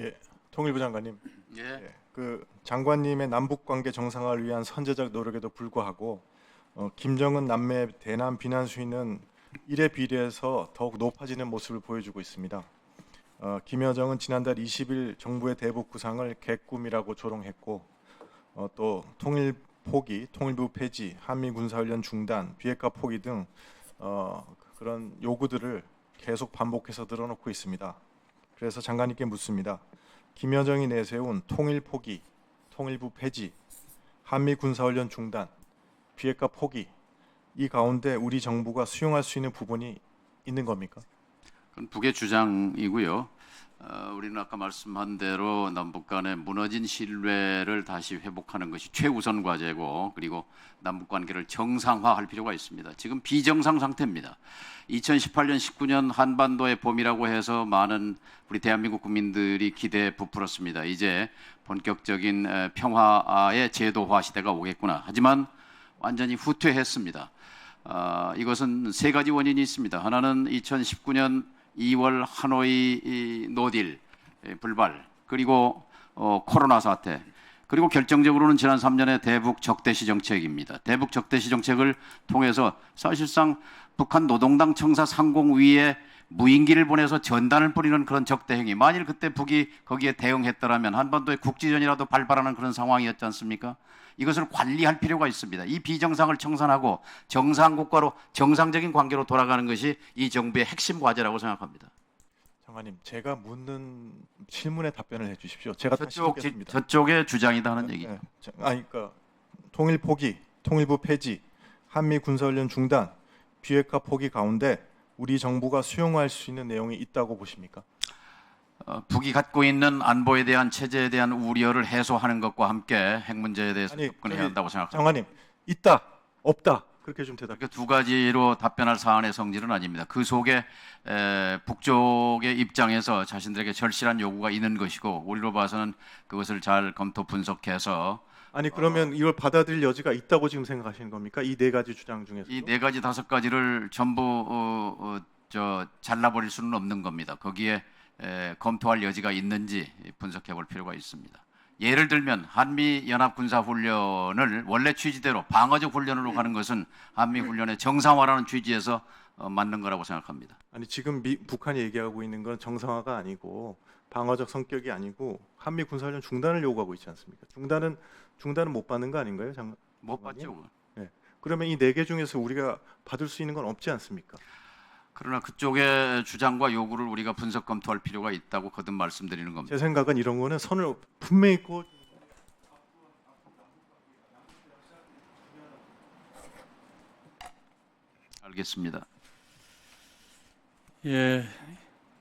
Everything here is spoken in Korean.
예, 통일부 장관님, 예. 예, 그 장관님의 남북 관계 정상화를 위한 선제적 노력에도 불구하고 어, 김정은 남매 대남 비난 수위는 일에 비례해서 더욱 높아지는 모습을 보여주고 있습니다. 어, 김여정은 지난달 20일 정부의 대북 구상을 개꿈이라고 조롱했고 어, 또 통일 포기, 통일부 폐지, 한미 군사훈련 중단, 비핵화 포기 등 어, 그런 요구들을 계속 반복해서 늘어놓고 있습니다. 그래서 장관님께 묻습니다. 김여정이 내세운 통일 포기, 통일부 폐지, 한미 군사훈련 중단, 비핵화 포기 이 가운데 우리 정부가 수용할 수 있는 부분이 있는 겁니까? 그건 북의 주장이고요. 어, 우리는 아까 말씀한 대로 남북 간의 무너진 신뢰를 다시 회복하는 것이 최우선 과제고 그리고 남북 관계를 정상화할 필요가 있습니다. 지금 비정상 상태입니다. 2018년 19년 한반도의 봄이라고 해서 많은 우리 대한민국 국민들이 기대에 부풀었습니다. 이제 본격적인 에, 평화의 제도화 시대가 오겠구나. 하지만 완전히 후퇴했습니다. 아, 이것은 세 가지 원인이 있습니다. 하나는 2019년 2월 하노이 이 노딜 예, 불발 그리고 어, 코로나 사태 그리고 결정적으로는 지난 3년의 대북 적대시 정책입니다. 대북 적대시 정책을 통해서 사실상 북한 노동당 청사 상공위에 무인기를 보내서 전단을 뿌리는 그런 적대 행위. 만일 그때 북이 거기에 대응했더라면 한반도의 국지전이라도 발발하는 그런 상황이었지 않습니까? 이것을 관리할 필요가 있습니다. 이 비정상을 청산하고 정상 국가로 정상적인 관계로 돌아가는 것이 이 정부의 핵심 과제라고 생각합니다. 장관님, 제가 묻는 질문에 답변을 해 주십시오. 제가 다시 저쪽 묻겠습니다. 저쪽의 주장이다 하는 얘기죠. 네, 자, 아니 그러니까 통일 포기, 통일부 폐지, 한미 군사훈련 중단, 비핵화 포기 가운데 우리 정부가 수용할 수 있는 내용이 있다고 보십니까? 어, 북이 갖고 있는 안보에 대한 체제에 대한 우려를 해소하는 것과 함께 핵 문제에 대해서 아니, 접근해야 한다고 생각합니다. 장관님, 있다, 없다 그렇게 좀 대답. 이렇게 두 가지로 답변할 사안의 성질은 아닙니다. 그 속에 에, 북쪽의 입장에서 자신들에게 절실한 요구가 있는 것이고 우리로 봐서는 그것을 잘 검토 분석해서 아니 그러면 이걸 받아들일 여지가 있다고 지금 생각하시는 겁니까? 이 네 가지 주장 중에서. 이 네 가지 다섯 가지를 전부 어, 어, 저 잘라버릴 수는 없는 겁니다. 거기에 에, 검토할 여지가 있는지 분석해 볼 필요가 있습니다. 예를 들면 한미 연합 군사 훈련을 원래 취지대로 방어적 훈련으로 가는 것은 한미 훈련의 정상화라는 취지에서 어, 맞는 거라고 생각합니다. 아니 지금 미, 북한이 얘기하고 있는 건 정상화가 아니고 방어적 성격이 아니고 한미 군사훈련 중단을 요구하고 있지 않습니까? 중단은 중단은 못 받는 거 아닌가요, 장관? 못 봤죠. 그러면 이 네 개 중에서 우리가 받을 수 있는 건 없지 않습니까? 그러나 그쪽의 주장과 요구를 우리가 분석 검토할 필요가 있다고 거듭 말씀드리는 겁니다. 제 생각은 이런 거는 선을 분명히 고 알겠습니다. 예,